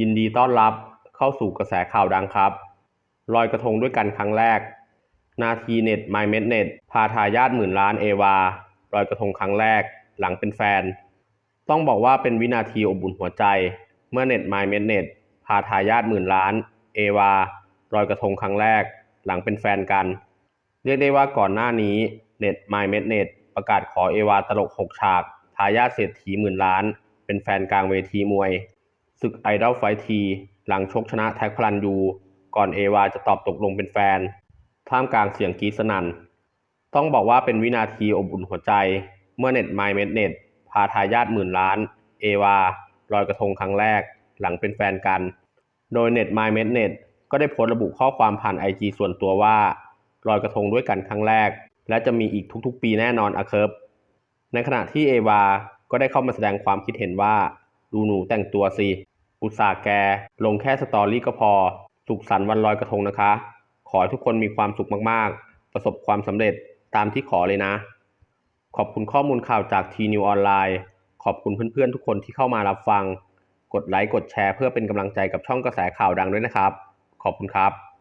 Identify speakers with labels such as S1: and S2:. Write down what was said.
S1: ยินดีต้อนรับเข้าสู่กระแสข่าวดังครับ ลอยกระทงด้วยกันครั้งแรก นาทีเน็ตไมเมดเน็ตพาทายาทหมื่นล้านเอวาลอยกระทงครั้งแรก หลังเป็นแฟน ต้องบอกว่าเป็นวินาทีอบอุ่นหัวใจ เมื่อเน็ตไมเมดเน็ตพาทายาทหมื่นล้านเอวาลอยกระทงครั้งแรก หลังเป็นแฟนกัน เรียกได้ว่าก่อนหน้านี้เน็ตไมเมดเน็ตประกาศขอเอวาตลกหกฉาก ทายาทเศรษฐีหมื่นล้าน เป็นแฟนกลางเวทีมวย ศึกไอดอลไฟทีหลังชกชนะแท็กพลันยู ก่อนเอวาจะตอบตกลงเป็นแฟน ท่ามกลางเสียงกรีดสนั่น ต้องบอกว่าเป็นวินาทีอบอุ่นหัวใจ เมื่อเน็ตไมเมดเน็ตพาทายาทหมื่นล้าน เอวาลอยกระทงครั้งแรก หลังเป็นแฟนกัน โดยเน็ตไมเมดเน็ตก็ได้โพสต์ระบุข้อความผ่านไอจีส่วนตัวว่าลอยกระทงด้วยกันครั้งแรก และจะมีอีกทุกๆ ปีแน่นอนอะเคิร์ฟในขณะที่เอวาก็ได้เข้ามาแสดงความคิดเห็นว่า ดูหนูแต่งตัวสิ อุตส่าห์แก ลงแค่สตอรี่ก็พอ สุขสันต์วันลอยกระทงนะคะ ขอให้ทุกคนมีความสุขมากๆ ประสบความสำเร็จตามที่ขอเลยนะ ขอบคุณข้อมูลข่าวจากทีนิวออนไลน์ขอบคุณเพื่อนๆทุกคนที่เข้ามารับฟัง กดไลค์กดแชร์เพื่อเป็นกำลังใจกับช่องกระแสข่าวดังด้วยนะครับ ขอบคุณครับ